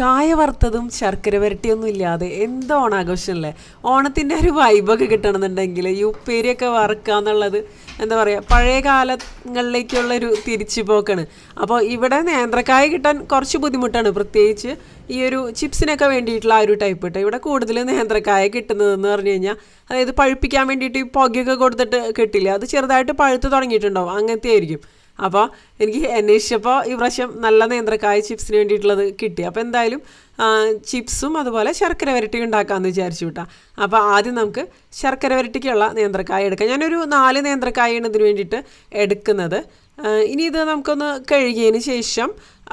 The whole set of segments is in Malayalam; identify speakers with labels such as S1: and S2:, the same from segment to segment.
S1: കായ വറുത്തതും ശർക്കര വരട്ടിയൊന്നും ഇല്ലാതെ എന്ത് ഓണാഘോഷമല്ലേ ഓണത്തിന്റെ ഒരു വൈബൊക്കെ കിട്ടണമെന്നുണ്ടെങ്കിൽ ഈ ഉപ്പേരിയൊക്കെ വറുക്കുക എന്നുള്ളത് എന്താ പറയുക പഴയ കാലങ്ങളിലേക്കുള്ള ഒരു തിരിച്ചു പോക്കാണ് അപ്പോൾ ഇവിടെ നേന്ത്രക്കായ കിട്ടാൻ കുറച്ച് ബുദ്ധിമുട്ടാണ്. പ്രത്യേകിച്ച് ഈ ഒരു ചിപ്സിനൊക്കെ വേണ്ടിയിട്ടുള്ള ആ ഒരു ടൈപ്പ് കേട്ടോ ഇവിടെ കൂടുതൽ നേന്ത്രക്കായ കിട്ടുന്നതെന്ന് പറഞ്ഞു കഴിഞ്ഞാൽ അതായത് പഴുപ്പിക്കാൻ വേണ്ടിയിട്ട് ഈ പുകയൊക്കെ കൊടുത്തിട്ട് കിട്ടില്ല അത് ചെറുതായിട്ട് പഴുത്ത് തുടങ്ങിയിട്ടുണ്ടാവും. അങ്ങനത്തെ ആയിരിക്കും അപ്പോൾ എനിക്ക് അന്വേഷിച്ചപ്പോൾ ഈ പ്രാവശ്യം നല്ല നേന്ത്രക്കായ ചിപ്സിന് വേണ്ടിയിട്ടുള്ളത് കിട്ടി. അപ്പോൾ എന്തായാലും ചിപ്സും അതുപോലെ ശർക്കര വരട്ടി ഉണ്ടാക്കാമെന്ന് വിചാരിച്ചു കേട്ടോ അപ്പോൾ ആദ്യം നമുക്ക് ശർക്കര വരട്ടിക്കുള്ള നേന്ത്രക്കായ എടുക്കാം. ഞാനൊരു നാല് നേന്ത്രക്കായാണ് ഇതിന് വേണ്ടിയിട്ട് എടുക്കുന്നത്. ഇനി ഇത് നമുക്കൊന്ന് കഴുകിയതിന് ശേഷം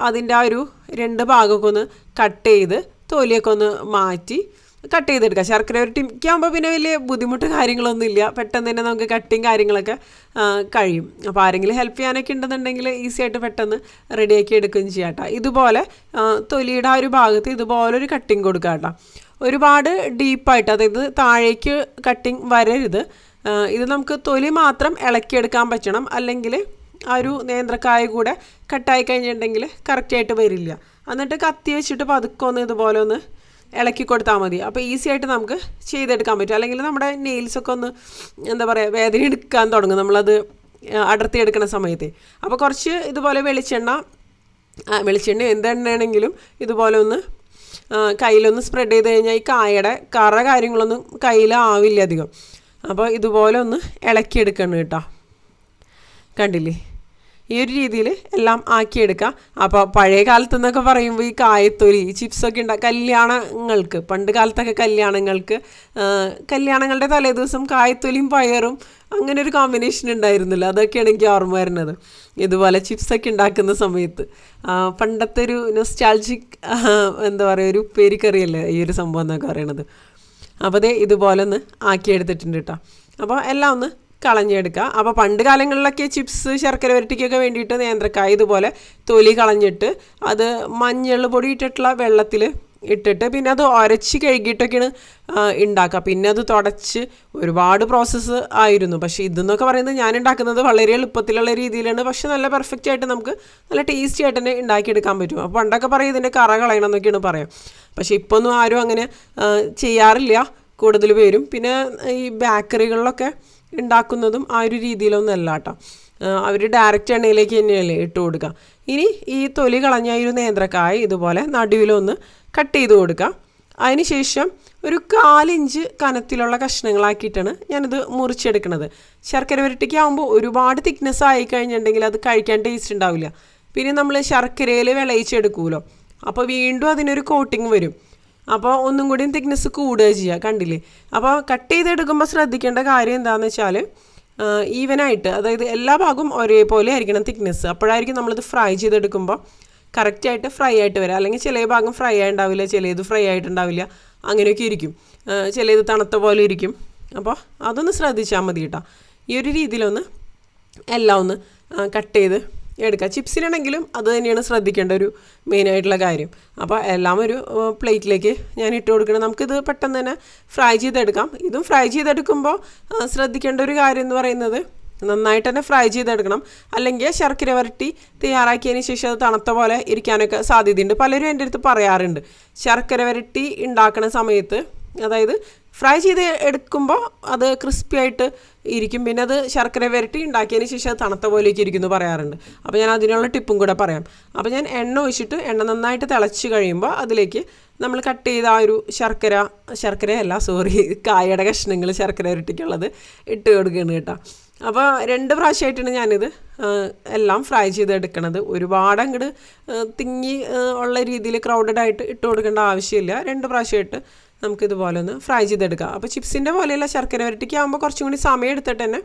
S1: അതിന്റെ ആ ഒരു രണ്ട് ഭാഗമൊക്കെ ഒന്ന് കട്ട് ചെയ്ത് തോലിയൊക്കെ ഒന്ന് മാറ്റി കട്ട് ചെയ്തെടുക്കാം. ശർക്കര ഉരുട്ടിക്കാകുമ്പോൾ പിന്നെ വലിയ ബുദ്ധിമുട്ട് കാര്യങ്ങളൊന്നും ഇല്ല. പെട്ടെന്ന് തന്നെ നമുക്ക് കട്ടിങ് കാര്യങ്ങളൊക്കെ കഴിയും. അപ്പോൾ ആരെങ്കിലും ഹെൽപ്പ് ചെയ്യാനൊക്കെ ഉണ്ടെന്നുണ്ടെങ്കിൽ ഈസി ആയിട്ട് പെട്ടെന്ന് റെഡിയാക്കി എടുക്കുകയും ചെയ്യാം കേട്ടോ ഇതുപോലെ തൊലിയുടെ ആ ഒരു ഭാഗത്ത് ഇതുപോലെ ഒരു കട്ടിങ് കൊടുക്കുക കേട്ടോ ഒരുപാട് ഡീപ്പായിട്ട് അതായത് താഴേക്ക് കട്ടിങ് വരരുത്. ഇത് നമുക്ക് തൊലി മാത്രം ഇളക്കിയെടുക്കാൻ പറ്റണം. അല്ലെങ്കിൽ ആ ഒരു നേന്ത്രക്കായ കൂടെ കട്ടായി കഴിഞ്ഞിട്ടുണ്ടെങ്കിൽ കറക്റ്റായിട്ട് വരില്ല. എന്നിട്ട് കത്തി വെച്ചിട്ട് പതുക്കെ ഒന്ന് ഇതുപോലെ ഒന്ന് ഇളക്കി കൊടുത്താൽ മതി. അപ്പോൾ ഈസി ആയിട്ട് നമുക്ക് ചെയ്തെടുക്കാൻ പറ്റും. അല്ലെങ്കിൽ നമ്മുടെ നെയിൽസൊക്കെ ഒന്ന് എന്താ പറയുക വേദന എടുക്കാൻ തുടങ്ങും. നമ്മളത് അടർത്തി എടുക്കുന്ന സമയത്ത്. അപ്പോൾ കുറച്ച് ഇതുപോലെ വെളിച്ചെണ്ണ വെളിച്ചെണ്ണ എന്തെണ്ണയാണെങ്കിലും ഇതുപോലെ ഒന്ന് കയ്യിലൊന്ന് സ്പ്രെഡ് ചെയ്ത് കഴിഞ്ഞാൽ ഈ കായയുടെ കറ കാര്യങ്ങളൊന്നും കയ്യിലാവില്ല അധികം. അപ്പോൾ ഇതുപോലെ ഒന്ന് ഇളക്കിയെടുക്കണം കേട്ടോ. കണ്ടില്ലേ? ഈ ഒരു രീതിയിൽ എല്ലാം ആക്കിയെടുക്കുക അപ്പോൾ പഴയ കാലത്ത് എന്നൊക്കെ പറയുമ്പോൾ ഈ കായത്തൊലി ചിപ്സൊക്കെ ഉണ്ടാ കല്യാണങ്ങൾക്ക് പണ്ട് കാലത്തൊക്കെ കല്യാണങ്ങൾക്ക് കല്യാണങ്ങളുടെ തലേദിവസം കായത്തൊലിയും പയറും അങ്ങനെ ഒരു കോമ്പിനേഷൻ ഉണ്ടായിരുന്നില്ല. അതൊക്കെയാണ് എനിക്ക് ഓർമ്മ വരുന്നത്. ഇതുപോലെ ചിപ്സൊക്കെ ഉണ്ടാക്കുന്ന സമയത്ത്. പണ്ടത്തെ ഒരു നൊസ്റ്റാൾജിക് എന്താ പറയുക ഒരു പേരിക്കറിയല്ലേ ഈ ഒരു സംഭവം എന്നൊക്കെ പറയണത്. അപ്പോൾ അതേ ഇതുപോലെ ഒന്ന് ആക്കിയെടുത്തിട്ടുണ്ട് കേട്ടോ അപ്പോൾ എല്ലാം ഒന്ന് കളഞ്ഞെടുക്കുക. അപ്പോൾ പണ്ട് കാലങ്ങളിലൊക്കെ ചിപ്സ് ശർക്കര വരട്ടിക്കൊക്കെ വേണ്ടിയിട്ട് നേന്ത്രക്കായ ഇതുപോലെ തൊലി കളഞ്ഞിട്ട് അത് മഞ്ഞൾ പൊടി ഇട്ടിട്ടുള്ള വെള്ളത്തിൽ ഇട്ടിട്ട് പിന്നെ അത് ഉരച്ച് കഴുകിയിട്ടൊക്കെയാണ് ഉണ്ടാക്കുക പിന്നെ അത് തുടച്ച് ഒരുപാട് പ്രോസസ്സ് ആയിരുന്നു. പക്ഷേ ഇതെന്നൊക്കെ പറയുന്നത് ഞാൻ ഉണ്ടാക്കുന്നത് വളരെ എളുപ്പത്തിലുള്ള രീതിയിലാണ്. പക്ഷെ നല്ല പെർഫെക്റ്റ് ആയിട്ട് നമുക്ക് നല്ല ടേസ്റ്റി ആയിട്ട് തന്നെ ഉണ്ടാക്കിയെടുക്കാൻ പറ്റും. അപ്പോൾ പണ്ടൊക്കെ പറയും ഇതിന്റെ കറ കളയണം എന്നൊക്കെയാണ് പറയാം. പക്ഷേ ഇപ്പോൾ ഒന്നും ആരും അങ്ങനെ ചെയ്യാറില്ല. കൂടുതൽ പേരും. പിന്നെ ഈ ബേക്കറികളിലൊക്കെ ഉണ്ടാക്കുന്നതും ആ ഒരു രീതിയിലൊന്നും അല്ല കേട്ടോ അവർ ഡയറക്റ്റ് എണ്ണയിലേക്ക് തന്നെയല്ലേ ഇട്ട് കൊടുക്കുക ഇനി ഈ തൊലി കളഞ്ഞ ഒരു നേന്ത്രക്കായ ഇതുപോലെ നടുവിലൊന്ന് കട്ട് ചെയ്ത് കൊടുക്കുക അതിനുശേഷം ഒരു കാലിഞ്ച് കനത്തിലുള്ള കഷ്ണങ്ങളാക്കിയിട്ടാണ് ഞാനിത് മുറിച്ചെടുക്കുന്നത് ശർക്കര വരട്ടിക്കാവുമ്പോൾ ഒരുപാട് തിക്നെസ് ആയി കഴിഞ്ഞിട്ടുണ്ടെങ്കിൽ അത് കഴിക്കാൻ ടേസ്റ്റ് ഉണ്ടാവില്ല. പിന്നെ നമ്മൾ ശർക്കരയിൽ വിളയിച്ചെടുക്കുമല്ലോ അപ്പോൾ വീണ്ടും അതിനൊരു കോട്ടിങ് വരും. അപ്പോൾ ഒന്നും കൂടിയും തിക്നെസ് കൂടുക ചെയ്യുക കണ്ടില്ലേ? അപ്പോൾ കട്ട് ചെയ്തെടുക്കുമ്പോൾ ശ്രദ്ധിക്കേണ്ട കാര്യം എന്താണെന്ന് വെച്ചാൽ ഈവനായിട്ട് അതായത് എല്ലാ ഭാഗവും ഒരേപോലെ ആയിരിക്കണം തിക്നെസ് അപ്പോഴായിരിക്കും നമ്മളിത് ഫ്രൈ ചെയ്തെടുക്കുമ്പോൾ കറക്റ്റായിട്ട് ഫ്രൈ ആയിട്ട് വരിക അല്ലെങ്കിൽ ചില ഭാഗം ഫ്രൈ ആയിട്ടുണ്ടാവില്ല ചിലത് ഫ്രൈ ആയിട്ടുണ്ടാവില്ല അങ്ങനെയൊക്കെ ഇരിക്കും. ചിലത് തണുത്ത പോലെ ഇരിക്കും. അപ്പോൾ അതൊന്ന് ശ്രദ്ധിച്ചാൽ മതി കേട്ടോ. ഈ ഒരു രീതിയിലൊന്ന് എല്ലാം ഒന്ന് കട്ട് ചെയ്ത് എടുക്കുക ചിപ്സിലാണെങ്കിലും അത് തന്നെയാണ് ശ്രദ്ധിക്കേണ്ട ഒരു മെയിനായിട്ടുള്ള കാര്യം. അപ്പോൾ എല്ലാം ഒരു പ്ലേറ്റിലേക്ക് ഞാൻ ഇട്ട് കൊടുക്കണം. നമുക്കിത് പെട്ടെന്ന് തന്നെ ഫ്രൈ ചെയ്തെടുക്കാം. ഇതും ഫ്രൈ ചെയ്തെടുക്കുമ്പോൾ ശ്രദ്ധിക്കേണ്ട ഒരു കാര്യം എന്ന് പറയുന്നത് നന്നായിട്ട് തന്നെ ഫ്രൈ ചെയ്തെടുക്കണം. അല്ലെങ്കിൽ ശർക്കര വരട്ടി തയ്യാറാക്കിയതിന് ശേഷം അത് തണുത്ത പോലെ ഇരിക്കാനൊക്കെ സാധ്യതയുണ്ട്. പലരും എന്റെ അടുത്ത് പറയാറുണ്ട്. ശർക്കര വരട്ടി ഉണ്ടാക്കുന്ന സമയത്ത് അതായത് ഫ്രൈ ചെയ്ത് എടുക്കുമ്പോൾ അത് ക്രിസ്പി ആയിട്ട് ഇരിക്കും. പിന്നെ അത് ശർക്കര വരട്ടി ഉണ്ടാക്കിയതിന് ശേഷം അത് തണുത്ത പോലെയൊക്കെ ഇരിക്കുന്നു പറയാറുണ്ട്. അപ്പോൾ ഞാൻ അതിനുള്ള ടിപ്പും കൂടെ പറയാം. അപ്പോൾ ഞാൻ എണ്ണ ഒഴിച്ചിട്ട് എണ്ണ നന്നായിട്ട് തിളച്ച് കഴിയുമ്പോൾ അതിലേക്ക് നമ്മൾ കട്ട് ചെയ്ത ആ ഒരു ശർക്കര ശർക്കരയല്ല സോറി കായയുടെ കഷ്ണങ്ങൾ ശർക്കര ഇരട്ടിക്കുള്ളത് ഇട്ട് കൊടുക്കുകയാണ് കേട്ടോ. അപ്പോൾ രണ്ട് പ്രാവശ്യമായിട്ടാണ് ഞാനിത് എല്ലാം ഫ്രൈ ചെയ്തെടുക്കണത് ഒരുപാട് അങ്ങോട്ട് തിങ്ങി ഉള്ള രീതിയിൽ ക്രൗഡഡ് ആയിട്ട് ഇട്ട് കൊടുക്കേണ്ട ആവശ്യമില്ല. രണ്ട് പ്രാവശ്യമായിട്ട് നമുക്കിതുപോലെ ഒന്ന് ഫ്രൈ ചെയ്തെടുക്കാം. അപ്പോൾ ചിപ്സിന്റെ പോലെയുള്ള ശർക്കര വരട്ടിക്ക് ആകുമ്പോൾ കുറച്ചും കൂടി സമയം എടുത്തിട്ട് തന്നെ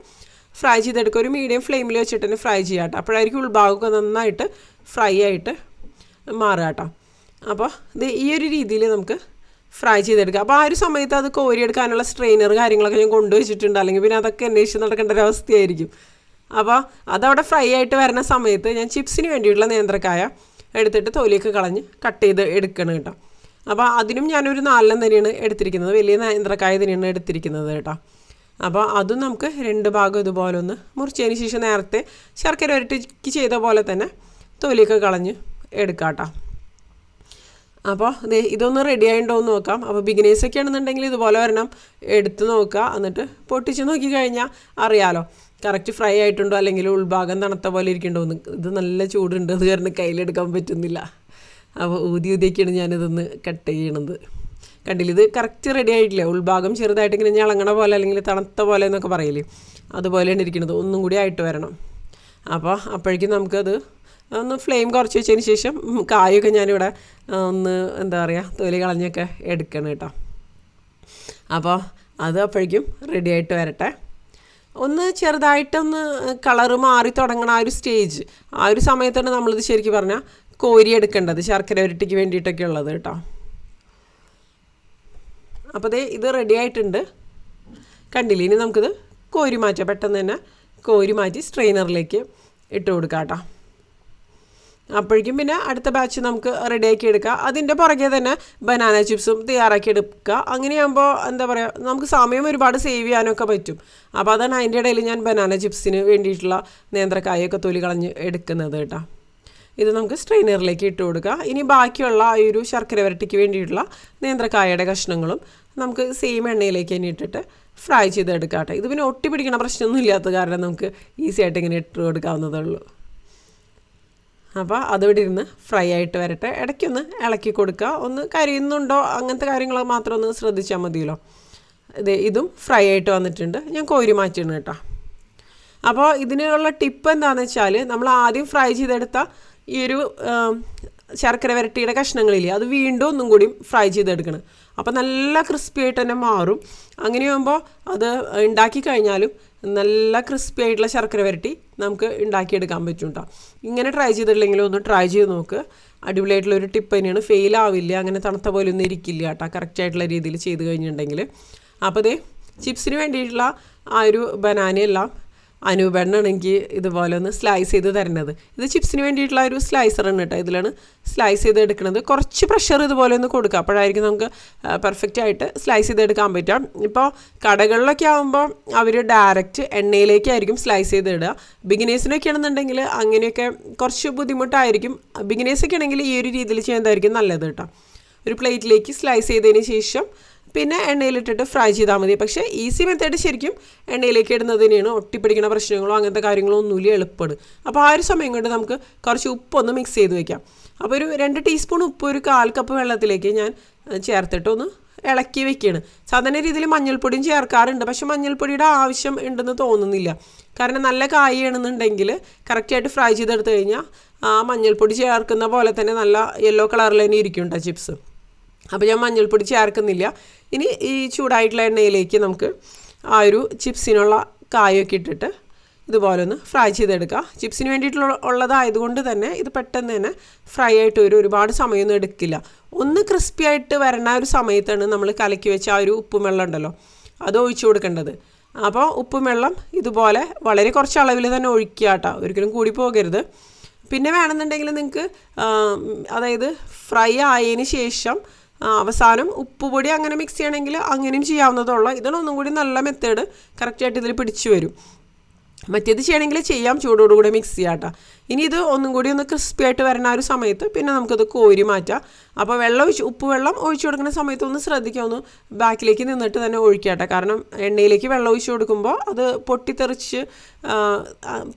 S1: ഫ്രൈ ചെയ്തെടുക്കുക. ഒരു മീഡിയം ഫ്ലെയിമിൽ വെച്ചിട്ട് തന്നെ ഫ്രൈ ചെയ്യാം കേട്ടോ. അപ്പോഴായിരിക്കും ഉൾഭാഗമൊക്കെ നന്നായിട്ട് ഫ്രൈ ആയിട്ട് മാറുക കേട്ടോ. അപ്പോൾ ഇത് ഈ ഒരു രീതിയിൽ നമുക്ക് ഫ്രൈ ചെയ്തെടുക്കുക അപ്പോൾ ആ ഒരു സമയത്ത് അത് കോരിയെടുക്കാനുള്ള സ്ട്രെയിനർ കാര്യങ്ങളൊക്കെ ഞാൻ കൊണ്ടുവച്ചിട്ടുണ്ട്. അല്ലെങ്കിൽ പിന്നെ അതൊക്കെ അന്വേഷിച്ച് നടക്കേണ്ട ഒരു അവസ്ഥയായിരിക്കും. അപ്പോൾ അതവിടെ ഫ്രൈ ആയിട്ട് വരുന്ന സമയത്ത് ഞാൻ ചിപ്സിന് വേണ്ടിയിട്ടുള്ള നേന്ത്രക്കായ എടുത്തിട്ട് തൊലിയൊക്കെ കളഞ്ഞ് കട്ട് ചെയ്ത് എടുക്കണം കേട്ടോ. അപ്പോൾ അതിനും ഞാനൊരു നാലെണ്ണം തന്നെയാണ് എടുത്തിരിക്കുന്നത്. വലിയ നേന്ത്രക്കായ തന്നെയാണ് എടുത്തിരിക്കുന്നത് കേട്ടോ. അപ്പോൾ അതും നമുക്ക് രണ്ട് ഭാഗം ഇതുപോലെ ഒന്ന് മുറിച്ചതിന് ശേഷം നേരത്തെ ശർക്കര ഒരട്ടിക്ക് ചെയ്ത പോലെ തന്നെ തൊലിയൊക്കെ കളഞ്ഞ് എടുക്കാം കേട്ടോ. അപ്പോൾ ഇതൊന്ന് റെഡി ആയിട്ടുണ്ടോ എന്ന് നോക്കാം. അപ്പോൾ ബിഗിനേഴ്സൊക്കെ ആണെന്നുണ്ടെങ്കിൽ ഇതുപോലെ വരണം എടുത്ത് നോക്കുക. എന്നിട്ട് പൊട്ടിച്ച് നോക്കി കഴിഞ്ഞാൽ അറിയാലോ. കറക്റ്റ് ഫ്രൈ ആയിട്ടുണ്ടോ? അല്ലെങ്കിൽ ഉൾഭാഗം തണുത്ത പോലെ ഇരിക്കണ്ടോ? എന്ന് ഇത് നല്ല ചൂടുണ്ട്. അത് കാരണം കയ്യിലെടുക്കാൻ പറ്റുന്നില്ല. അപ്പോൾ ഊതി ഊതിയൊക്കെയാണ് ഞാനിതൊന്ന് കട്ട് ചെയ്യണത്. കണ്ടില്ല? ഇത് കറക്റ്റ് റെഡി ആയിട്ടില്ല? ഉൾഭാഗം ചെറുതായിട്ട് ഇങ്ങനെ ഞളങ്ങണ പോലെ അല്ലെങ്കിൽ തണുത്ത പോലെ എന്നൊക്കെ പറയില്ലേ? അതുപോലെയാണ് ഇരിക്കുന്നത് ഒന്നും കൂടി ആയിട്ട് വരണം. അപ്പോൾ അപ്പോഴേക്കും നമുക്കത് ഒന്ന് ഫ്ലെയിം കുറച്ച് വെച്ചതിന് ശേഷം കായൊക്കെ ഞാനിവിടെ ഒന്ന് എന്താ പറയുക തൊലി കളഞ്ഞൊക്കെ എടുക്കണം കേട്ടോ. അപ്പോൾ അത് അപ്പോഴേക്കും റെഡി ആയിട്ട് വരട്ടെ. ഒന്ന് ചെറുതായിട്ടൊന്ന് കളറ് മാറി തുടങ്ങണ ആ ഒരു സ്റ്റേജ് ആ ഒരു സമയത്താണ് നമ്മളിത് ശരിക്കും പറഞ്ഞാൽ കോരി എടുക്കേണ്ടത് ശർക്കര ഉരുട്ടിക്ക് വേണ്ടിയിട്ടൊക്കെ ഉള്ളത് കേട്ടോ. അപ്പോൾ ദേ ഇത് റെഡി ആയിട്ടുണ്ട്. കണ്ടില്ല? ഇനി നമുക്കിത് കോരി മാറ്റാം. പെട്ടെന്ന് തന്നെ കോരി മാറ്റി സ്ട്രെയിനറിലേക്ക് ഇട്ട് കൊടുക്കാം കേട്ടോ. അപ്പോഴേക്കും പിന്നെ അടുത്ത ബാച്ച് നമുക്ക് റെഡിയാക്കി എടുക്കാം. അതിന്റെ പുറകെ തന്നെ ബനാന ചിപ്സും തയ്യാറാക്കി എടുക്കുക. അങ്ങനെയാകുമ്പോൾ എന്താ പറയുക നമുക്ക് സമയം ഒരുപാട് സേവ് ചെയ്യാനൊക്കെ പറ്റും. അപ്പോൾ അതാണ് അതിന്റെ ഇടയിൽ ഞാൻ ബനാന ചിപ്സിന് വേണ്ടിയിട്ടുള്ള നേന്ത്രക്കായൊക്കെ തൊലി കളഞ്ഞ് എടുക്കുന്നത് കേട്ടോ. ഇത് നമുക്ക് സ്ട്രെയിനറിലേക്ക് ഇട്ട് കൊടുക്കുക ഇനി ബാക്കിയുള്ള ആ ഒരു ശർക്കര വരട്ടിക്ക് വേണ്ടിയിട്ടുള്ള നേന്ത്രക്കായയുടെ കഷ്ണങ്ങളും നമുക്ക് സെയിം എണ്ണയിലേക്ക് തന്നെ ഇട്ടിട്ട് ഫ്രൈ ചെയ്തെടുക്കാം ഇത് പിന്നെ ഒട്ടി പിടിക്കണ പ്രശ്നമൊന്നും ഇല്ലാത്ത കാരണം നമുക്ക് ഈസി ആയിട്ട് ഇങ്ങനെ ഇട്ട് കൊടുക്കാവുന്നതേ ഉള്ളൂ അപ്പോൾ അതിവിടെ ഇരുന്ന് ഫ്രൈ ആയിട്ട് വരട്ടെ. ഇടയ്ക്കൊന്ന് ഇളക്കി കൊടുക്കുക. ഒന്ന് കരിയുന്നുണ്ടോ അങ്ങനത്തെ കാര്യങ്ങൾ മാത്രം ഒന്ന് ശ്രദ്ധിച്ചാൽ മതിയല്ലോ. ഇത് ഇതും ഫ്രൈ ആയിട്ട് വന്നിട്ടുണ്ട്. ഞാൻ കോരി മാറ്റിയാണ് കേട്ടോ. അപ്പോൾ ഇതിനുള്ള ടിപ്പ് എന്താണെന്ന് വെച്ചാൽ നമ്മൾ ആദ്യം ഫ്രൈ ചെയ്തെടുത്ത ഈ ഒരു ശർക്കര വരട്ടിയുടെ കഷ്ണങ്ങളില്ലേ അത് വീണ്ടും ഒന്നും കൂടി ഫ്രൈ ചെയ്തെടുക്കണം. അപ്പോൾ നല്ല ക്രിസ്പി ആയിട്ട് തന്നെ മാറും. അങ്ങനെയാകുമ്പോൾ അത് ഉണ്ടാക്കി കഴിഞ്ഞാലും നല്ല ക്രിസ്പി ആയിട്ടുള്ള ശർക്കര വരട്ടി നമുക്ക് ഉണ്ടാക്കിയെടുക്കാൻ പറ്റും കേട്ടോ ഇങ്ങനെ ട്രൈ ചെയ്തിട്ടില്ലെങ്കിലും ഒന്ന് ട്രൈ ചെയ്ത് നോക്ക്. അടിപൊളിയായിട്ടുള്ള ഒരു ടിപ്പ് തന്നെയാണ്. ഫെയിൽ ആവില്ല അങ്ങനെ തണുത്ത പോലെ ഒന്നും ഇരിക്കില്ല കേട്ടോ കറക്റ്റ് ആയിട്ടുള്ള രീതിയിൽ ചെയ്ത് കഴിഞ്ഞിട്ടുണ്ടെങ്കിൽ. അപ്പോൾ അതേ ചിപ്സിന് വേണ്ടിയിട്ടുള്ള ആ ഒരു ബനാനയെല്ലാം അനൂപെണ്ണാണ് ഇതുപോലെ ഒന്ന് സ്ലൈസ് ചെയ്ത് തരുന്നത്. ഇത് ചിപ്സിന് വേണ്ടിയിട്ടുള്ള ഒരു സ്ലൈസറാണ് കേട്ടോ. ഇതിലാണ് സ്ലൈസ് ചെയ്ത് എടുക്കുന്നത്. കുറച്ച് പ്രഷർ ഇതുപോലെ ഒന്ന് കൊടുക്കുക. അപ്പോഴായിരിക്കും നമുക്ക് പെർഫെക്റ്റ് ആയിട്ട് സ്ലൈസ് ചെയ്തെടുക്കാൻ പറ്റുക. ഇപ്പോൾ കടകളിലൊക്കെ ആകുമ്പോൾ അവർ ഡയറക്റ്റ് എണ്ണയിലേക്കായിരിക്കും സ്ലൈസ് ചെയ്തിടുക ബിഗിനേഴ്സിനൊക്കെ ആണെന്നുണ്ടെങ്കിൽ അങ്ങനെയൊക്കെ കുറച്ച് ബുദ്ധിമുട്ടായിരിക്കും. ബിഗിനേഴ്സൊക്കെ ആണെങ്കിൽ ഈ ഒരു രീതിയിൽ ചെയ്യുന്നതായിരിക്കും നല്ലത് കേട്ടോ. ഒരു പ്ലേറ്റിലേക്ക് സ്ലൈസ് ചെയ്തതിന് ശേഷം പിന്നെ എണ്ണയിലിട്ടിട്ട് ഫ്രൈ ചെയ്താൽ മതി. പക്ഷേ ഈസി മെത്തേഡ് ശരിക്കും എണ്ണയിലേക്ക് ഇടുന്നതിനെയാണ് ഒട്ടിപ്പിടിക്കുന്ന പ്രശ്നങ്ങളോ അങ്ങനത്തെ കാര്യങ്ങളോ ഒന്നുമില്ല എളുപ്പമാണ്. അപ്പോൾ ആ ഒരു സമയം കൊണ്ട് നമുക്ക് കുറച്ച് ഉപ്പൊന്ന് മിക്സ് ചെയ്ത് വെക്കാം. അപ്പോൾ ഒരു രണ്ട് ടീസ്പൂൺ ഉപ്പ് ഒരു കാൽ കപ്പ് വെള്ളത്തിലേക്ക് ഞാൻ ചേർത്തിട്ട് ഒന്ന് ഇളക്കി വെക്കുകയാണ് സാധാരണ രീതിയിൽ മഞ്ഞൾപ്പൊടിയും ചേർക്കാറുണ്ട്. പക്ഷെ മഞ്ഞൾപ്പൊടിയുടെ ആവശ്യം ഉണ്ടെന്ന് തോന്നുന്നില്ല. കാരണം നല്ല കായാണെന്നുണ്ടെങ്കിൽ കറക്റ്റായിട്ട് ഫ്രൈ ചെയ്തെടുത്ത് കഴിഞ്ഞാൽ ആ മഞ്ഞൾപ്പൊടി ചേർക്കുന്ന പോലെ തന്നെ നല്ല യെല്ലോ കളറിൽ തന്നെ ഇരിക്കും ചിപ്സ് അപ്പോൾ ഞാൻ മഞ്ഞൾപ്പൊടി ചേർക്കുന്നില്ല. ഇനി ഈ ചൂടായിട്ടുള്ള എണ്ണയിലേക്ക് നമുക്ക് ആ ഒരു ചിപ്സിനുള്ള കായൊക്കെ ഇട്ടിട്ട് ഇതുപോലെ ഒന്ന് ഫ്രൈ ചെയ്തെടുക്കുക ചിപ്സിന് വേണ്ടിയിട്ടുള്ള ഉള്ളതായതുകൊണ്ട് തന്നെ ഇത് പെട്ടെന്ന് തന്നെ ഫ്രൈ ആയിട്ട് വരും ഒരുപാട് സമയമൊന്നും എടുക്കില്ല. ഒന്ന് ക്രിസ്പി ആയിട്ട് വരണ ഒരു സമയത്താണ് നമ്മൾ കലക്കി വെച്ച ആ ഒരു ഉപ്പും വെള്ളം ഉണ്ടല്ലോ അത് ഒഴിച്ചു കൊടുക്കേണ്ടത്. അപ്പോൾ ഉപ്പും വെള്ളം ഇതുപോലെ വളരെ കുറച്ച് അളവിൽ തന്നെ ഒഴിക്കുക കേട്ടോ ഒരിക്കലും കൂടി പോകരുത്. പിന്നെ വേണമെന്നുണ്ടെങ്കിൽ നിങ്ങൾക്ക് അതായത് ഫ്രൈ ആയതിന് ശേഷം അവസാനം ഉപ്പുപൊടി അങ്ങനെ മിക്സ് ചെയ്യണമെങ്കിൽ അങ്ങനെയും ചെയ്യാവുന്നതുള്ളൂ ഇതാണ് ഒന്നും കൂടി നല്ല മെത്തേഡ് കറക്റ്റായിട്ട് ഇതിൽ പിടിച്ചു വരും. മറ്റേത് ചെയ്യണമെങ്കിൽ ചെയ്യാം ചൂടോടുകൂടി മിക്സ് ചെയ്യാം കേട്ടോ ഇനി ഇത് ഒന്നും കൂടി ഒന്ന് ക്രിസ്പി ആയിട്ട് വരുന്ന ഒരു സമയത്ത് പിന്നെ നമുക്കത് കോരി മാറ്റാം. അപ്പോൾ വെള്ളം ഒഴിച്ച് ഉപ്പ് വെള്ളം ഒഴിച്ചു കൊടുക്കുന്ന സമയത്ത് ഒന്ന് ശ്രദ്ധിക്കുക ഒന്ന് ബാക്കിലേക്ക് നിന്നിട്ട് തന്നെ ഒഴിക്കാട്ടെ കാരണം എണ്ണയിലേക്ക് വെള്ളം ഒഴിച്ചു കൊടുക്കുമ്പോൾ അത് പൊട്ടിത്തെറിച്ച്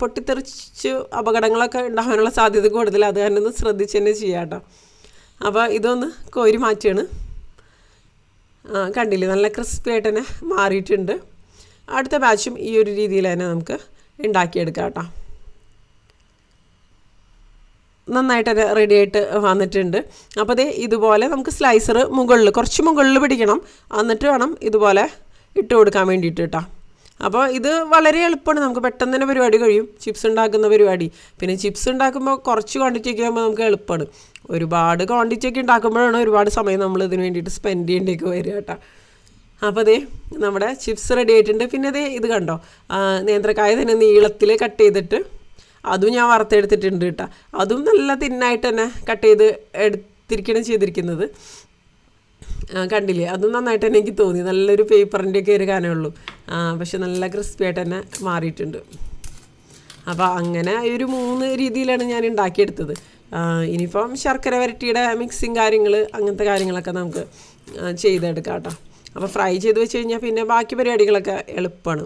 S1: പൊട്ടിത്തെറിച്ച് അപകടങ്ങളൊക്കെ ഉണ്ടാകാനുള്ള സാധ്യത കൂടുതലാണ് അത് തന്നെ ഒന്ന് ശ്രദ്ധിച്ച് തന്നെ ചെയ്യാം കേട്ടോ അപ്പോൾ ഇതൊന്ന് കോരി മാറ്റിയാണ്. കണ്ടില്ലേ? നല്ല ക്രിസ്പി ആയിട്ട് തന്നെ മാറിയിട്ടുണ്ട്. അടുത്ത ബാച്ചും ഈ ഒരു രീതിയിൽ തന്നെ നമുക്ക് ഉണ്ടാക്കിയെടുക്കാം കേട്ടോ. നന്നായിട്ട് റെഡി ആയിട്ട് വന്നിട്ടുണ്ട്. അപ്പോൾ ദേ ഇതുപോലെ നമുക്ക് സ്ലൈസർ മുകളിൽ കുറച്ച് മുകളിൽ പിടിക്കണം. എന്നിട്ട് വേണം ഇതുപോലെ ഇട്ട് കൊടുക്കാൻ വേണ്ടിയിട്ട് കേട്ടോ. അപ്പോൾ ഇത് വളരെ എളുപ്പമാണ്. നമുക്ക് പെട്ടെന്ന് തന്നെ പരിപാടി കഴിയും. ചിപ്സ് ഉണ്ടാക്കുന്ന പരിപാടി. പിന്നെ ചിപ്സ് ഉണ്ടാക്കുമ്പോൾ കുറച്ച് ക്വാണ്ടിറ്റി ഒക്കെ ആകുമ്പോൾ നമുക്ക് എളുപ്പമാണ്. ഒരുപാട് ക്വാണ്ടിറ്റി ഒക്കെ ഉണ്ടാക്കുമ്പോഴാണ് ഒരുപാട് സമയം നമ്മൾ ഇതിന് വേണ്ടിയിട്ട് സ്പെൻഡ് ചെയ്യേണ്ടിയൊക്കെ വരിക കേട്ടോ. അപ്പോൾ ദേ നമ്മുടെ ചിപ്സ് റെഡി ആയിട്ടുണ്ട്. പിന്നെ ദേ ഇത് കണ്ടോ? നേന്ത്രക്കായ തന്നെ നീളത്തിൽ കട്ട് ചെയ്തിട്ട് അതും ഞാൻ വറുത്തെടുത്തിട്ടുണ്ട് കേട്ടോ. അതും നല്ല തിന്നായിട്ട് തന്നെ കട്ട് ചെയ്ത് എടുത്തിരിക്കണം ചെയ്തിരിക്കുന്നത്. കണ്ടില്ലേ? അതും നന്നായിട്ട് തന്നെ എനിക്ക് തോന്നി. നല്ലൊരു പേപ്പറിന്റെ ഒക്കെ ഒരു കനമുള്ളൂ ആ, പക്ഷെ നല്ല ക്രിസ്പി ആയിട്ട് തന്നെ മാറിയിട്ടുണ്ട്. അപ്പോൾ അങ്ങനെ ഒരു മൂന്ന് രീതിയിലാണ് ഞാൻ ഉണ്ടാക്കിയെടുത്തത്. ഇനിയിപ്പം ശർക്കര വരട്ടിയുടെ മിക്സിങ് കാര്യങ്ങൾ അങ്ങനത്തെ കാര്യങ്ങളൊക്കെ നമുക്ക് ചെയ്തെടുക്കാം കേട്ടോ. അപ്പോൾ ഫ്രൈ ചെയ്ത് വെച്ച് കഴിഞ്ഞാൽ പിന്നെ ബാക്കി പരിപാടികളൊക്കെ എളുപ്പമാണ്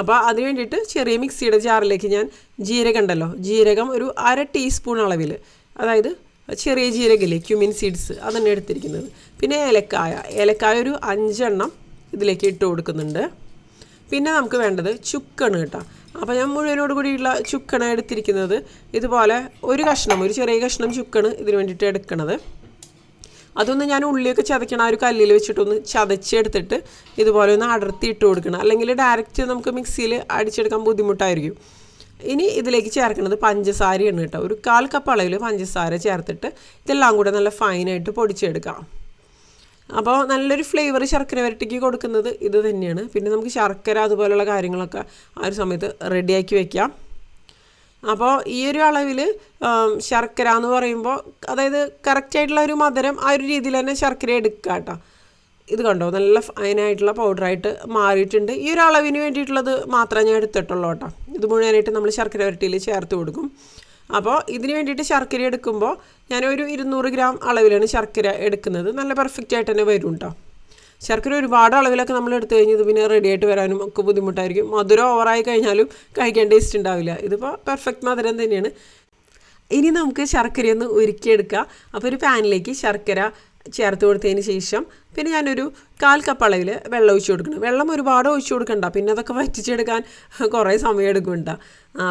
S1: അപ്പോൾ അതിന് വേണ്ടിയിട്ട് ചെറിയ മിക്സിയുടെ ജാറിലേക്ക് ഞാൻ ജീരകം ഉണ്ടല്ലോ. ജീരകം ഒരു അര ടീസ്പൂൺ അളവിൽ അതായത് ചെറിയ ജീരകല്ലേ ക്യുമിൻ സീഡ്സ് അതാണ് എടുത്തിരിക്കുന്നത്. പിന്നെ ഏലക്കായ ഏലക്കായ ഒരു അഞ്ചെണ്ണം ഇതിലേക്ക് ഇട്ട് കൊടുക്കുന്നുണ്ട്. പിന്നെ നമുക്ക് വേണ്ടത് ചുക്കാണ് കേട്ടോ. അപ്പോൾ ഞാൻ മുഴുവനോട് കൂടിയുള്ള ചുക്കണ എടുത്തിരിക്കുന്നത്. ഇതുപോലെ ഒരു കഷ്ണം ഒരു ചെറിയ കഷ്ണം ചുക്കാണ് ഇതിന് വേണ്ടിയിട്ട് എടുക്കണത്. അതൊന്ന് ഞാൻ ഉള്ളിയൊക്കെ ചതയ്ക്കണം ആ ഒരു കല്ലിൽ വെച്ചിട്ടൊന്ന് ചതച്ചെടുത്തിട്ട് ഇതുപോലെ ഒന്ന് അടർത്തി ഇട്ട് കൊടുക്കണം. അല്ലെങ്കിൽ ഡയറക്റ്റ് നമുക്ക് മിക്സിയിൽ അടിച്ചെടുക്കാൻ ബുദ്ധിമുട്ടായിരിക്കും. ഇനി ഇതിലേക്ക് ചേർക്കുന്നത് പഞ്ചസാരയാണ് കേട്ടോ. ഒരു കാൽ കപ്പ് അളവിൽ പഞ്ചസാര ചേർത്തിട്ട് ഇതെല്ലാം കൂടെ നല്ല ഫൈനായിട്ട് പൊടിച്ചെടുക്കാം. അപ്പോൾ നല്ലൊരു ഫ്ലേവർ ശർക്കര വരട്ടിക്ക് കൊടുക്കുന്നത് ഇത് തന്നെയാണ്. പിന്നെ നമുക്ക് ശർക്കര അതുപോലെയുള്ള കാര്യങ്ങളൊക്കെ ആ ഒരു സമയത്ത് റെഡിയാക്കി വെക്കാം. അപ്പോൾ ഈ ഒരു അളവിൽ ശർക്കര എന്ന് പറയുമ്പോൾ അതായത് കറക്റ്റായിട്ടുള്ള ഒരു മധുരം ആ ഒരു രീതിയിൽ തന്നെ ശർക്കര എടുക്കുക കേട്ടോ. ഇത് കണ്ടോ? നല്ല ഫൈനായിട്ടുള്ള പൗഡറായിട്ട് മാറിയിട്ടുണ്ട്. ഈ ഒരു അളവിന് വേണ്ടിയിട്ടുള്ളത് മാത്രമേ ഞാൻ എടുത്തിട്ടുള്ളൂ കേട്ടോ. ഇത് മുഴുവനായിട്ട് നമ്മൾ ശർക്കര വരട്ടിയിൽ ചേർത്ത് കൊടുക്കും. അപ്പോൾ ഇതിന് വേണ്ടിയിട്ട് ശർക്കര എടുക്കുമ്പോൾ ഞാൻ ഒരു ഇരുന്നൂറ് ഗ്രാം അളവിലാണ് ശർക്കര എടുക്കുന്നത്. നല്ല പെർഫെക്റ്റ് ആയിട്ട് തന്നെ വരും കേട്ടോ ശർക്കര ഒരുപാട് അളവിലൊക്കെ നമ്മൾ എടുത്തു കഴിഞ്ഞത് പിന്നെ റെഡി ആയിട്ട് വരാനും ഒക്കെ ബുദ്ധിമുട്ടായിരിക്കും. മധുരം ഓവറായി കഴിഞ്ഞാലും കഴിക്കാൻ ടേസ്റ്റ് ഉണ്ടാവില്ല. ഇതിപ്പോൾ പെർഫെക്റ്റ് മധുരം തന്നെയാണ്. ഇനി നമുക്ക് ശർക്കരയൊന്ന് ഉരുക്കിയെടുക്കുക അപ്പോൾ ഒരു പാനിലേക്ക് ശർക്കര ചേർത്ത് കൊടുത്തതിന് ശേഷം പിന്നെ ഞാനൊരു കാൽ കപ്പ് വെള്ളം ഒഴിച്ചു കൊടുക്കണം. വെള്ളം ഒരുപാട് ഒഴിച്ചു കൊടുക്കണ്ട. പിന്നെ അതൊക്കെ വറ്റിച്ചെടുക്കാൻ കുറേ സമയം എടുക്കുന്നുണ്ട.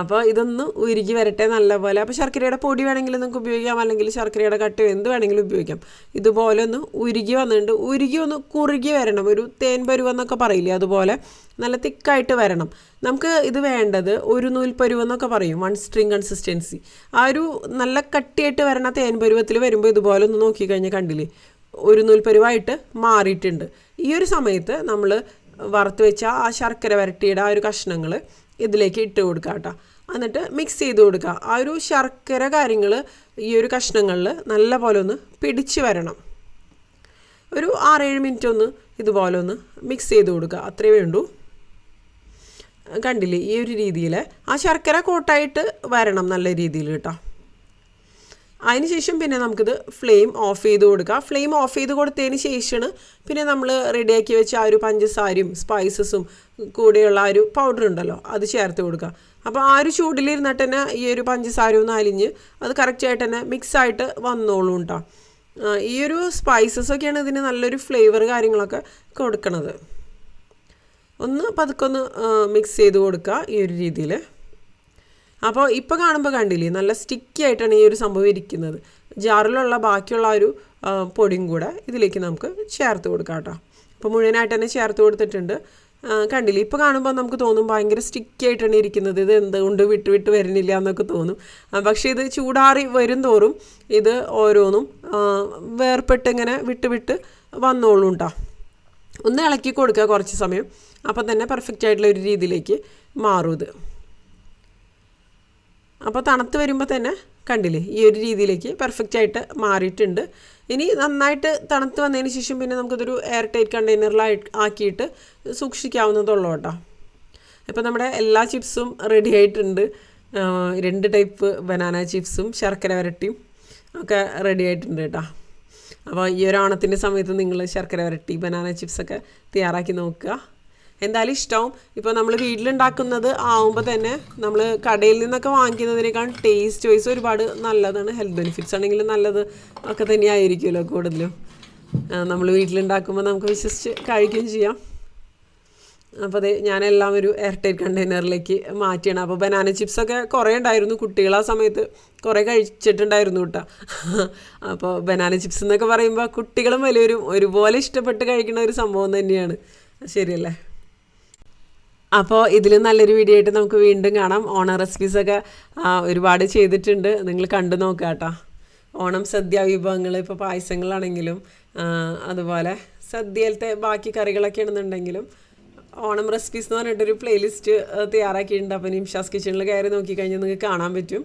S1: അപ്പോൾ ഇതൊന്ന് ഉരുകി വരട്ടെ നല്ലപോലെ. അപ്പോൾ ശർക്കരയുടെ പൊടി വേണമെങ്കിൽ നിങ്ങൾക്ക് ഉപയോഗിക്കാം. അല്ലെങ്കിൽ ശർക്കരയുടെ കട്ട് എന്ത് വേണമെങ്കിലും ഉപയോഗിക്കാം. ഇതുപോലെ ഒന്ന് ഉരുകി വന്നിട്ടുണ്ട്. ഉരുകി ഒന്ന് കുറുകി വരണം. ഒരു തേൻ പരുവെന്നൊക്കെ പറയില്ലേ? അതുപോലെ നല്ല തിക്കായിട്ട് വരണം. നമുക്ക് ഇത് വേണ്ടത് ഒരു നൂൽ പരുവെന്നൊക്കെ പറയും. വൺ സ്ട്രിങ് കൺസിസ്റ്റൻസി ആ ഒരു നല്ല കട്ടിയായിട്ട് വരണ തേൻ പരുവത്തിൽ വരുമ്പോൾ ഇതുപോലെ ഒന്ന് നോക്കിക്കഴിഞ്ഞാൽ കണ്ടില്ലേ? ഒരു നൂൽപ്പരുവായിട്ട് മാറിയിട്ടുണ്ട്. ഈ ഒരു സമയത്ത് നമ്മൾ വറുത്ത് വെച്ച ആ ശർക്കര വരട്ടിയുടെ ആ ഒരു കഷ്ണങ്ങൾ ഇതിലേക്ക് ഇട്ട് കൊടുക്കുക കേട്ടോ. എന്നിട്ട് മിക്സ് ചെയ്ത് കൊടുക്കുക. ആ ഒരു ശർക്കര കാര്യങ്ങൾ ഈ ഒരു കഷ്ണങ്ങളിൽ നല്ല പോലെ ഒന്ന് പിടിച്ച് വരണം. ഒരു ആറേഴ് മിനിറ്റ് ഒന്ന് ഇതുപോലെ ഒന്ന് മിക്സ് ചെയ്ത് കൊടുക്കുക. അത്രേ വേണ്ടൂ കണ്ടില്ലേ? ഈ ഒരു രീതിയിൽ ആ ശർക്കര കോട്ടായിട്ട് വരണം നല്ല രീതിയിൽ കേട്ടോ. അതിനുശേഷം പിന്നെ നമുക്കിത് ഫ്ലെയിം ഓഫ് ചെയ്ത് കൊടുക്കുക ഫ്ലെയിം ഓഫ് ചെയ്ത് കൊടുത്തതിന് ശേഷമാണ് പിന്നെ നമ്മൾ റെഡിയാക്കി വെച്ച ആ ഒരു പഞ്ചസാരയും സ്പൈസസും കൂടെയുള്ള ആ ഒരു പൗഡർ ഉണ്ടല്ലോ അത് ചേർത്ത് കൊടുക്കുക അപ്പോൾ ആ ഒരു ചൂടിലിരുന്നിട്ട് തന്നെ ഈ ഒരു പഞ്ചസാര ഒന്ന് അലിഞ്ഞ് അത് കറക്റ്റായിട്ട് തന്നെ മിക്സായിട്ട് വന്നോളും കേട്ടോ ഈ ഒരു സ്പൈസസ് ഒക്കെയാണ് ഇതിന് നല്ലൊരു ഫ്ലേവർ കാര്യങ്ങളൊക്കെ കൊടുക്കണത്. ഒന്ന് പതുക്കൊന്ന് മിക്സ് ചെയ്ത് കൊടുക്കുക ഈ ഒരു രീതിയിൽ അപ്പോൾ ഇപ്പോൾ കാണുമ്പോൾ കണ്ടില്ലേ നല്ല സ്റ്റിക്കി ആയിട്ടാണ് ഈ ഒരു സംഭവം ഇരിക്കുന്നത്. ജാറിലുള്ള ബാക്കിയുള്ള ഒരു പൊടിയും കൂടെ ഇതിലേക്ക് നമുക്ക് ചേർത്ത് കൊടുക്കാം കേട്ടോ. അപ്പോൾ മുഴുവനായിട്ട് തന്നെ ചേർത്ത് കൊടുത്തിട്ടുണ്ട്. കണ്ടില്ല ഇപ്പോൾ കാണുമ്പോൾ നമുക്ക് തോന്നും ഭയങ്കര സ്റ്റിക്കി ആയിട്ടാണ് ഇരിക്കുന്നത്. ഇത് എന്തുകൊണ്ട് വിട്ട് വിട്ട് വരുന്നില്ല എന്നൊക്കെ തോന്നും. പക്ഷേ ഇത് ചൂടാറി വരും തോറും ഇത് ഓരോന്നും വേർപെട്ട് ഇങ്ങനെ വിട്ട് വിട്ട് വന്നോളും കേട്ടോ ഒന്ന് ഇളക്കി കൊടുക്കുക കുറച്ച് സമയം. അപ്പം തന്നെ പെർഫെക്റ്റ് ആയിട്ടുള്ള ഒരു രീതിയിലേക്ക് മാറും ഇത്. അപ്പോൾ തണുത്ത് വരുമ്പോൾ തന്നെ കണ്ടില്ലേ ഈ ഒരു രീതിയിലേക്ക് പെർഫെക്റ്റ് ആയിട്ട് മാറിയിട്ടുണ്ട്. ഇനി നന്നായിട്ട് തണുത്ത് വന്നതിന് ശേഷം പിന്നെ നമുക്കിതൊരു എയർ ടൈറ്റ് കണ്ടെയ്നറിലായി ആക്കിയിട്ട് സൂക്ഷിക്കാവുന്നതുള്ളൂ കേട്ടോ. ഇപ്പോൾ നമ്മുടെ എല്ലാ ചിപ്സും റെഡി ആയിട്ടുണ്ട്. രണ്ട് ടൈപ്പ് ബനാന ചിപ്സും ശർക്കര വരട്ടിയും ഒക്കെ റെഡി ആയിട്ടുണ്ട് കേട്ടോ. അപ്പോൾ ഈ ഒരു ഓണത്തിന്റെ സമയത്ത് നിങ്ങൾ ശർക്കര വരട്ടി ബനാന ചിപ്സൊക്കെ തയ്യാറാക്കി നോക്കുക. എന്തായാലും ഇഷ്ടവും ഇപ്പോൾ നമ്മൾ വീട്ടിലുണ്ടാക്കുന്നത് ആവുമ്പോൾ തന്നെ നമ്മൾ കടയിൽ നിന്നൊക്കെ വാങ്ങിക്കുന്നതിനേക്കാൾ ടേസ്റ്റ് വൈസ് ഒരുപാട് നല്ലതാണ്. ഹെൽത്ത് ബെനിഫിറ്റ്സ് ആണെങ്കിലും നല്ലത് ഒക്കെ തന്നെയായിരിക്കുമല്ലോ കൂടുതലും. നമ്മൾ വീട്ടിലുണ്ടാക്കുമ്പോൾ നമുക്ക് വിശ്വസിച്ച് കഴിക്കുകയും ചെയ്യാം. അപ്പോൾ അതെ ഞാനെല്ലാം ഒരു എയർ ടൈറ്റ് കണ്ടെയ്നറിലേക്ക് മാറ്റിയാണ്. അപ്പോൾ ബനാന ചിപ്സൊക്കെ കുറേ ഉണ്ടായിരുന്നു. കുട്ടികൾ ആ സമയത്ത് കുറേ കഴിച്ചിട്ടുണ്ടായിരുന്നു കേട്ടോ. അപ്പോൾ ബനാന ചിപ്സ് എന്നൊക്കെ പറയുമ്പോൾ കുട്ടികളും വലിയവരും ഒരുപോലെ ഇഷ്ടപ്പെട്ട് കഴിക്കുന്ന ഒരു സംഭവം തന്നെയാണ്. ശരിയല്ലേ? അപ്പോൾ ഇതിലും നല്ലൊരു വീഡിയോ ആയിട്ട് നമുക്ക് വീണ്ടും കാണാം. ഓണം റെസിപ്പീസൊക്കെ ഒരുപാട് ചെയ്തിട്ടുണ്ട്. നിങ്ങൾ കണ്ടു നോക്കുക കേട്ടോ. ഓണം സദ്യ വിഭവങ്ങൾ ഇപ്പോൾ പായസങ്ങളാണെങ്കിലും അതുപോലെ സദ്യയിലത്തെ ബാക്കി കറികളൊക്കെ ആണെന്നുണ്ടെങ്കിലും ഓണം റെസിപ്പീസ് എന്ന് പറഞ്ഞിട്ടൊരു പ്ലേലിസ്റ്റ് തയ്യാറാക്കിയിട്ടുണ്ട്. അപ്പോൾ നിംഷാസ് കിച്ചണിൽ കയറി നോക്കിക്കഴിഞ്ഞാൽ നിങ്ങൾക്ക് കാണാൻ പറ്റും.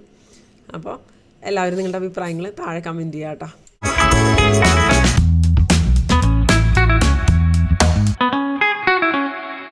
S1: അപ്പോൾ എല്ലാവരും നിങ്ങളുടെ അഭിപ്രായങ്ങൾ താഴെ കമന്റ് ചെയ്യാം കേട്ടോ.